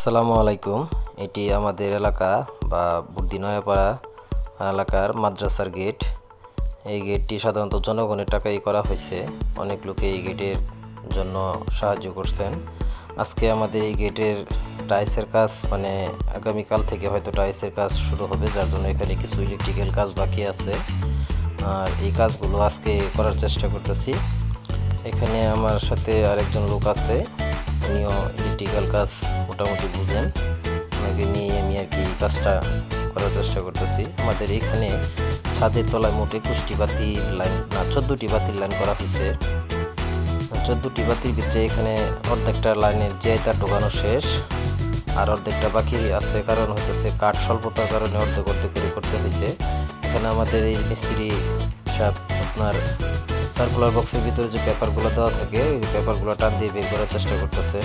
আসসালামু আলাইকুম। এটি আমাদের এলাকা বা বুদ্ধিনয়াপাড়া এলাকার মাদ্রাসার গেট। এই গেটটি সাধারণত জনগণের টাকাই করা হয়েছে। অনেক লোকে এই গেটের জন্য সাহায্য করছেন। আজকে আমাদের এই গেটের টাইসের কাজ মানে আগামীকাল থেকে হয়তো টাইসের কাজ শুরু হবে, যার জন্য এখানে কিছু ইলেকট্রিক্যাল কাজ বাকি আছে। আর এই কাজগুলো আজকে করার চেষ্টা করতেছি। এখানে আমার সাথে আরেকজন লোক আছে। উনিও ইলেকট্রিক্যাল কাজ মোটামুটি বুঝেন। ওনাকে নিয়ে আমি আর কি কাজটা করার চেষ্টা করতেছি। আমাদের এখানে ছাদের তলায় মোট একুশটি বাতির লাইন, না, চোদ্দোটি বাতির লাইন করা হয়েছে। চোদ্দোটি বাতির ভিতরে এখানে অর্ধেকটা লাইনের যে তার ঢোকানো শেষ আর অর্ধেকটা বাকি আছে কারণ হইতেছে কাঠ স্বল্পতার কারণে অর্ধেক অর্ধেক করে করতে হয়েছে এখানে আমাদের এই মিস্ত্রি সাহেব আপনার সার্কুলার বক্সের ভিতরে যে পেপারগুলো দেওয়া থাকে, ওই পেপারগুলো টান দিয়ে বের করার চেষ্টা করতেছে।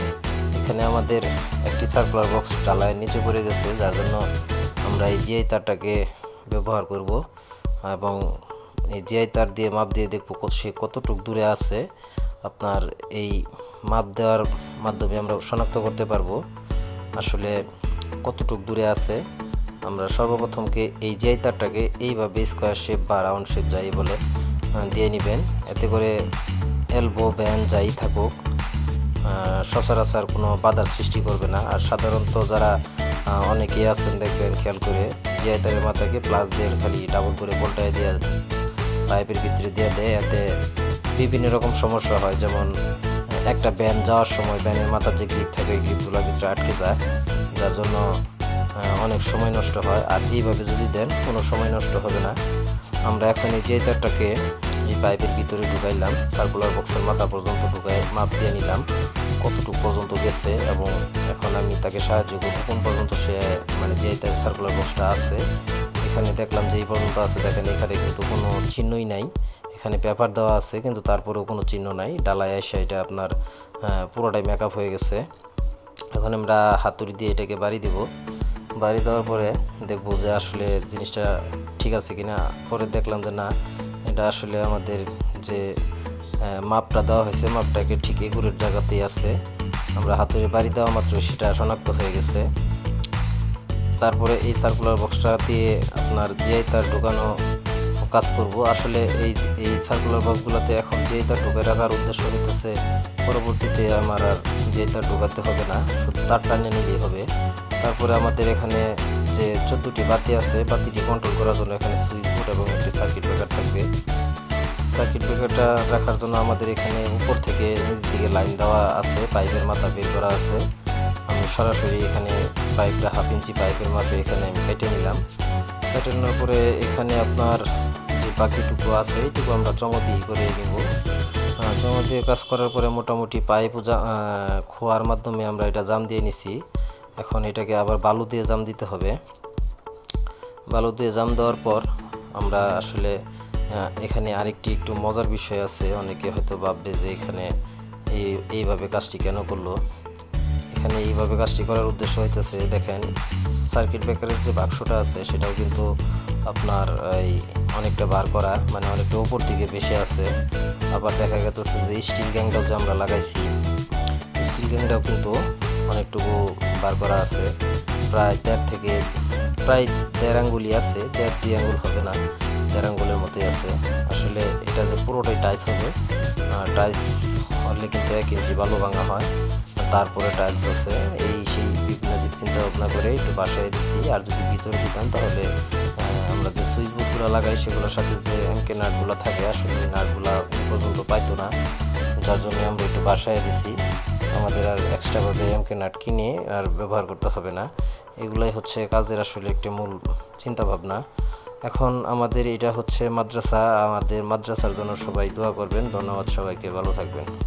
এখানে আমাদের একটি সার্কুলার বক্স ডালায় নিচে পড়ে গেছে, যার জন্য আমরা এই জিআই তারটাকে ব্যবহার করব এবং এই জিআই তার দিয়ে মাপ দিয়ে দেখব সে কতটুক দূরে আছে। আপনার এই মাপ দেওয়ার মাধ্যমে আমরা শনাক্ত করতে পারব আসলে কতটুক দূরে আছে। আমরা সর্বপ্রথমকে এই জিআই তারটাকে এইভাবে স্কোয়ার শেপ বা রাউন্ড শেপ যাই বলে দিয়ে নেবেন। এতে করে এলবো ব্যান যাই থাকুক সচরাচর কোনো বাধার সৃষ্টি করবে না। আর সাধারণত যারা অনেকেই আছেন দেখবেন, খেয়াল করে জিআই তারের মাথাকে প্লাস দিয়ে খালি ডাবল করে পোল্টায় দিয়ে পাইপের ভিতরে দিয়ে দেয়। এতে বিভিন্ন রকম সমস্যা হয়। যেমন, একটা ব্যান যাওয়ার সময় ব্যানের মাথার যে গ্রিপ থাকে ওই গ্রিপগুলোর ভিতরে আটকে যায়। যার জন্য অনেক সময় নষ্ট হয়। আর এইভাবে যদি দেন, কোনো সময় নষ্ট হবে না। আমরা এখন এই যে তারটাকে এই পাইপের ভিতরে ঢুকাইলাম সার্কুলার বক্সের মাথা পর্যন্ত ঢুকাই মাপ দিয়ে নিলাম, কতটুকু পর্যন্ত গেছে এবং এখন আমি তাকে সাহায্য করব। কোন পর্যন্ত সে মানে যে সার্কুলার বক্সটা আছে, এখানে দেখলাম যে এই পর্যন্ত আছে। দেখেন, এখানে কিন্তু কোনো চিহ্নই নাই। এখানে পেপার দেওয়া আছে, কিন্তু তারপরেও কোনো চিহ্ন নাই। ডালায় এসে এটা আপনার পুরোটাই মেকআপ হয়ে গেছে। এখন আমরা হাতুড়ি দিয়ে এটাকে বাড়ি দিব। বাড়ি দেওয়ার পরে দেখব যে আসলে জিনিসটা ঠিক আছে কিনা। পরে দেখলাম যে না, এটা আসলে আমাদের যে মাপটা দেওয়া হয়েছে, মাপটাকে ঠিক এগুলোর জায়গাতেই আছে। আমরা হাতুড়ি বাড়ি দেওয়া মাত্র সেটা শনাক্ত হয়ে গেছে। তারপরে এই সার্কুলার বক্সটা দিয়ে আপনার যে তার ঢোকানো কাজ করব। আসলে এই এই সার্কুলার বক্সগুলোতে এখন যে তার ঢুকে রাখার উদ্দেশ্য হইতেছে, পরবর্তীতে আমার আর যে তার ঢোকাতে হবে না, শুধু তার টানিয়ে নিলেই হবে। তারপরে আমাদের এখানে যে চোদ্দোটি বাতি আছে, বাতিটি কন্ট্রোল করার জন্য এখানে সুইচ বোর্ড এবং একটি সার্কিট ব্রেকার থাকবে। সার্কিট ব্রেকারটা রাখার জন্য আমাদের এখানে উপর থেকে নিচ দিকে লাইন দেওয়া আছে পাইপের মাথা বের করা আছে। আমি সরাসরি এখানে পাইপটা হাফ ইঞ্চি পাইপের মাপে এখানে আমি কেটে নিলাম। কেটে নেওয়ার পরে এখানে আপনার যে বাকিটুকু আছে এইটুকু আমরা চমতি করে নিব। চমক দিয়ে কাজ করার পরে মোটামুটি পাইপ খোয়ার মাধ্যমে আমরা এটা জাম দিয়ে নিছি। এখন এটাকে আবার বালু দিয়ে জাম দিতে হবে। বালু দিয়ে জাম দেওয়ার পর আমরা আসলে এখানে আরেকটি একটু মজার বিষয় আছে। অনেকে হয়তো ভাববে যে এখানে এই, এইভাবে কাজটি কেন করল? এখানে এইভাবে কাজটি করার উদ্দেশ্য হইতেছে, দেখেন সার্কিট ব্রেকারের যে বাক্সটা আছে, সেটাও কিন্তু আপনার এই অনেকটা বার করা মানে অনেকটা উপর দিকে বেশি আছে। আবার দেখা গেছে যে স্টিল গ্যাংটাও যে আমরা লাগাইছি স্টিল গ্যাংটাও কিন্তু অনেকটুকু বার করা আছে। প্রায় দেড় থেকে, প্রায় দেড় আঙ্গুলি আছে, দেড় দুই আঙ্গুল হবে না, দেড় আঙ্গুলের মতোই আছে। আসলে এটা যে পুরোটাই টাইস হবে টাইস হলে কিন্তু এক ইঞ্চি বালু ভাঙা হয়। তারপরে টাইলস আছে, এই সেই বিভিন্ন দিক চিন্তা ভাবনা করে একটু বাসায় দিছি। আর যদি ভিতরে দিতাম তাহলে আমরা যে সুইচ বোর্ডগুলো লাগাই সেগুলোর সাথে যে এমকে নাটগুলো থাকে, আসলে নাটগুলো পর্যন্ত পাইতো না। যার জন্য আমরা একটু বাসায় দিছি। আমাদের আর এক্সট্রাভাবে এমকে নাট কিনে আর ব্যবহার করতে হবে না। এগুলাই হচ্ছে কাজের আসলে একটি মূল চিন্তা ভাবনা এখন আমাদের এটা হচ্ছে মাদ্রাসা। আমাদের মাদ্রাসার জন্য সবাই দোয়া করবেন। ধন্যবাদ সবাইকে। ভালো থাকবেন।